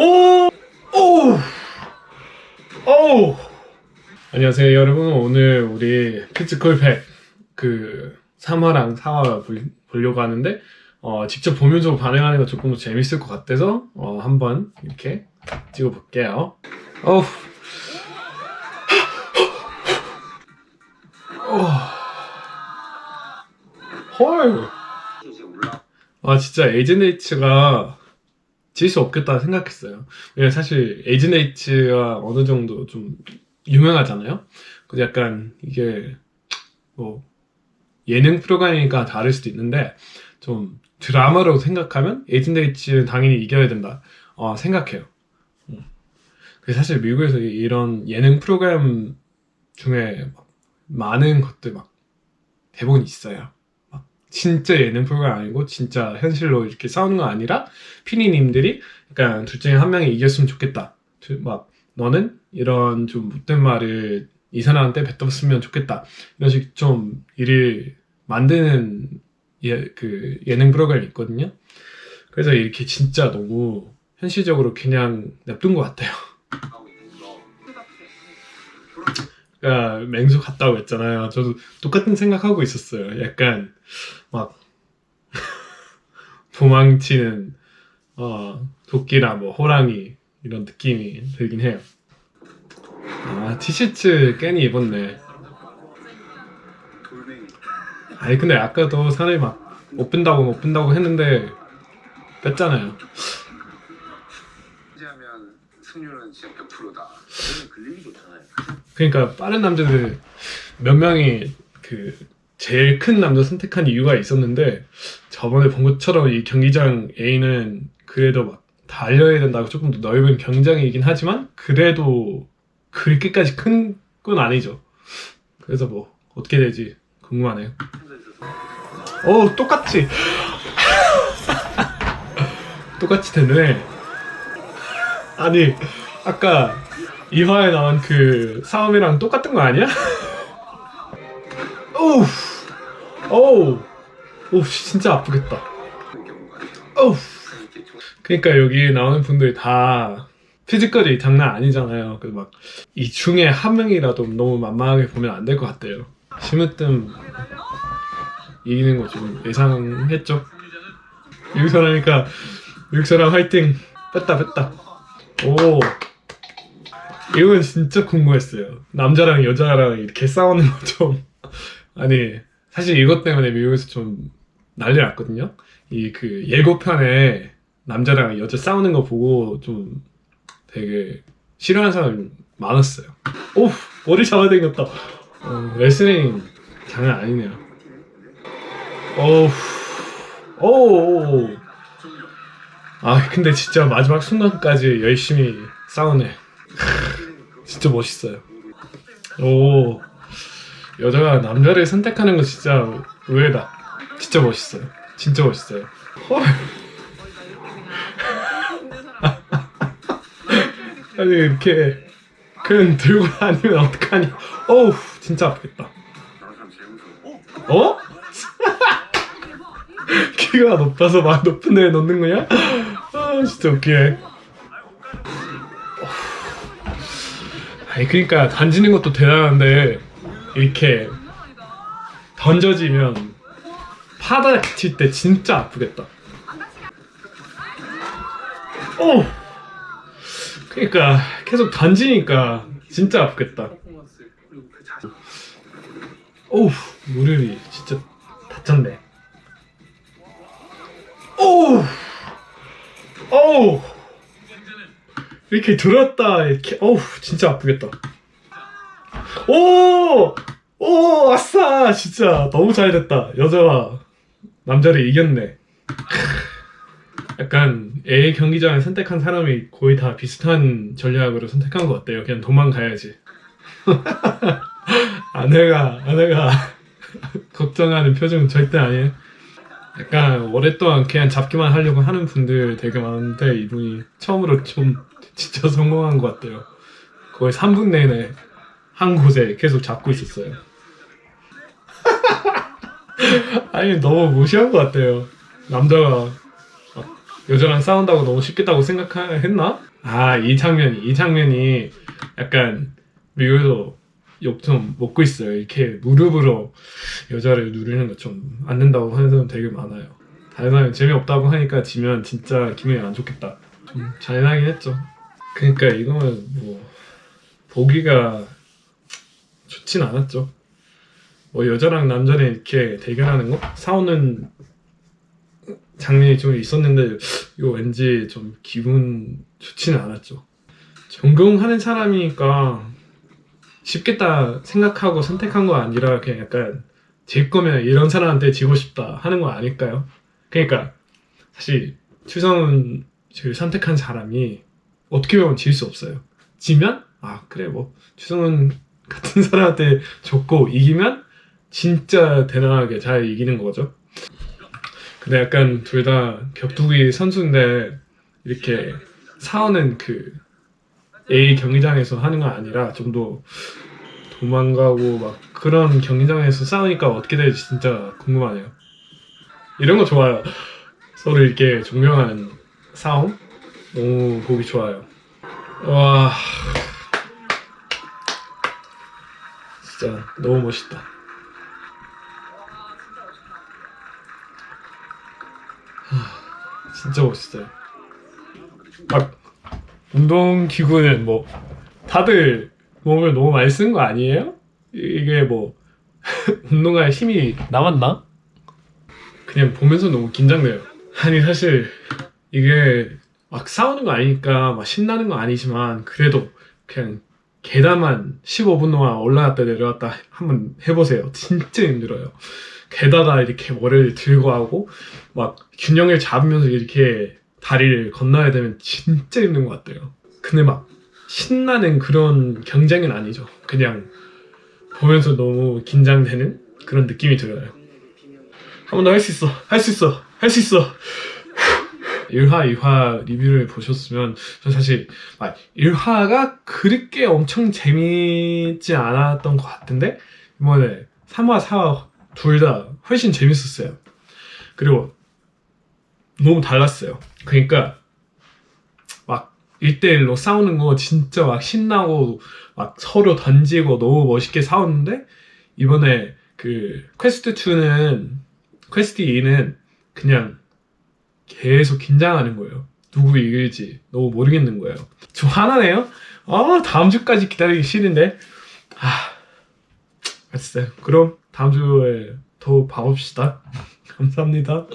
오! 오! 오! 안녕하세요 여러분 오늘 우리 피지컬팩 그 3화랑 4화 볼, 보려고 하는데 어, 직접 보면서 반응하는 거 조금 더 재밌을 것 같아서 어, 한번 이렇게 찍어볼게요 어우 헐. 아 진짜 에이즈네이츠가 질 수 없겠다 생각했어요. 왜냐면 사실 에이즈네이츠가 어느 정도 좀 유명하잖아요. 그래서 약간 이게 뭐 예능 프로그램이니까 다를 수도 있는데 좀 드라마로 생각하면 에이즈네이츠는 당연히 이겨야 된다 어, 생각해요. 음. 사실 미국에서 이- 이런 예능 프로그램 중에 막 많은 것들 막 대본이 있어요. 막 진짜 예능 프로그램 아니고 진짜 현실로 이렇게 싸우는 거 아니라 피디님들이 약간 둘 중에 한 명이 이겼으면 좋겠다. 둘- 막 너는 이런 좀 못된 말을 이 사람한테 뱉었으면 좋겠다. 이런 식 좀 일을 만드는 예, 그 예능 프로그램이 있거든요. 그래서 이렇게 진짜 너무 현실적으로 그냥 냅둔 것 같아요. 그러니까 맹수 같다고 했잖아요. 저도 똑같은 생각하고 있었어요. 약간 막 도망치는 어, 도끼나 뭐 호랑이 이런 느낌이 들긴 해요. 아 티셔츠 괜히 입었네. 아니 근데 아까도 사람이 막못 뺀다고 못 뺀다고 했는데 뺐잖아요. 승률은 진짜 100%다. 저는 근력이 좋잖아요. 그러니까 빠른 남자들 몇 명이 그 제일 큰 남자 선택한 이유가 있었는데 저번에 본 것처럼 이 경기장 A는 그래도 막 달려야 된다고 조금 더 넓은 경장이긴 하지만 그래도 그렇게까지 큰 건 아니죠. 그래서 뭐 어떻게 될지 궁금하네요. 어 똑같이 똑같이 되네. 아니 아까 이화에 나온 그 싸움이랑 똑같은 거 아니야? 오우 오우 오 진짜 아프겠다. 오우 그러니까 여기 나오는 분들이 다 피지컬이 장난 아니잖아요. 그막이 중에 한 명이라도 너무 만만하게 보면 안 될 것 같아요. 심으뜸 이기는 거 좀 예상했죠. 미국 사람이니까 미국 사람 화이팅 뺐다 뺐다. 오 이건 진짜 궁금했어요. 남자랑 여자랑 이렇게 싸우는 거 좀 아니 사실 이것 때문에 미국에서 좀 난리 났거든요. 이 그 예고편에 남자랑 여자 싸우는 거 보고 좀 되게 싫어하는 사람이 많았어요. 오 머리 잡아당겼다. 어, 레슬링 장난 아니네요. 오우 오. 아 근데 진짜 마지막 순간까지 열심히 싸우네. 크, 진짜 멋있어요. 오 여자가 남자를 선택하는 거 진짜 의외다. 진짜 멋있어요. 진짜 멋있어요. 헐. 아니 이렇게 그냥 들고 다니면 어떡하니? 어우 진짜 아프겠다. 어? 키가 높아서 막 높은 데에 놓는 거냐? 아 진짜 웃기네. 아니 그러니까 던지는 것도 대단한데 이렇게 던져지면 파다 칠때 진짜 아프겠다. 오. 그러니까 계속 던지니까 진짜 아프겠다. 오우 무릎이 진짜 다쳤네 오우 오우! 이렇게 들었다 이렇게. 어우 진짜 아프겠다. 오! 오 아싸! 진짜 너무 잘됐다. 여자가 남자를 이겼네. 크, 약간 A 경기장을 선택한 사람이 거의 다 비슷한 전략으로 선택한 것 같아요. 그냥 도망가야지. 아내가 아내가 걱정하는 표정은 절대 아니에요. 약간 오랫동안 그냥 잡기만 하려고 하는 분들 되게 많은데 이분이 처음으로 좀 진짜 성공한 것 같아요. 거의 3분 내내 한 곳에 계속 잡고 있었어요. 아니 너무 무시한 것 같아요. 남자가 막 여자랑 싸운다고 너무 쉽겠다고 생각했나? 아 이 장면이 이 장면이 약간 미국에서 욕좀 먹고 있어요. 이렇게 무릎으로 여자를 누르는 거 좀 안 된다고 하는 사람 되게 많아요. 다른 사람이 재미없다고 하니까 지면 진짜 기분이 안 좋겠다. 좀 잔인하긴 했죠. 그러니까 이거는 뭐 보기가 좋진 않았죠. 뭐 여자랑 남자는 이렇게 대결하는 거 싸우는 장면이 좀 있었는데 이거 왠지 좀 기분 좋지는 않았죠. 전공하는 사람이니까 쉽겠다 생각하고 선택한 거 아니라 그냥 약간 질 거면 이런 사람한테 지고 싶다 하는 거 아닐까요? 그러니까 사실 추성훈 를 선택한 사람이 어떻게 보면 질 수 없어요. 지면 아 그래 뭐 추성훈 같은 사람한테 졌고 이기면 진짜 대단하게 잘 이기는 거죠. 근데 약간 둘 다 격투기 선수인데 이렇게 싸우는 그 A 경기장에서 하는 거 아니라 좀 더 도망가고 막 그런 경기장에서 싸우니까 어떻게 될지 진짜 궁금하네요. 이런 거 좋아요. 서로 이렇게 존경하는 싸움 너무 보기 좋아요. 와 진짜 너무 멋있다. 하, 진짜 멋있어요. 막 운동 기구는 뭐 다들 몸을 너무 많이 쓰는 거 아니에요? 이- 이게 뭐 운동할 힘이 남았나? 그냥 보면서 너무 긴장돼요. 아니 사실 이게 막 싸우는 거 아니니까 막 신나는 거 아니지만 그래도 그냥 계단만 15분 동안 올라갔다 내려갔다 한번 해보세요. 진짜 힘들어요. 게다가 이렇게 머리를 들고 하고 막 균형을 잡으면서 이렇게 다리를 건너야 되면 진짜 힘든 것 같아요. 근데 막 신나는 그런 경쟁은 아니죠. 그냥 보면서 너무 긴장되는 그런 느낌이 들어요. 한 번 더 할 수 있어. 할 수 있어. 할 수 있어. 1화, 2화 리뷰를 보셨으면 저 사실 아, 1화가 그렇게 엄청 재밌지 않았던 것 같은데 이번에 3화, 4화 둘 다 훨씬 재밌었어요. 그리고 너무 달랐어요. 그러니까 막 1대1로 싸우는 거 진짜 막 신나고 막 서로 던지고 너무 멋있게 싸웠는데 이번에 그 퀘스트 2는 퀘스트 2는 그냥 계속 긴장하는 거예요. 누구 이길지 너무 모르겠는 거예요. 저 하나네요. 아 다음 주까지 기다리기 싫은데. 아 알았어요. 그럼 다음 주에 더 봐봅시다. 감사합니다.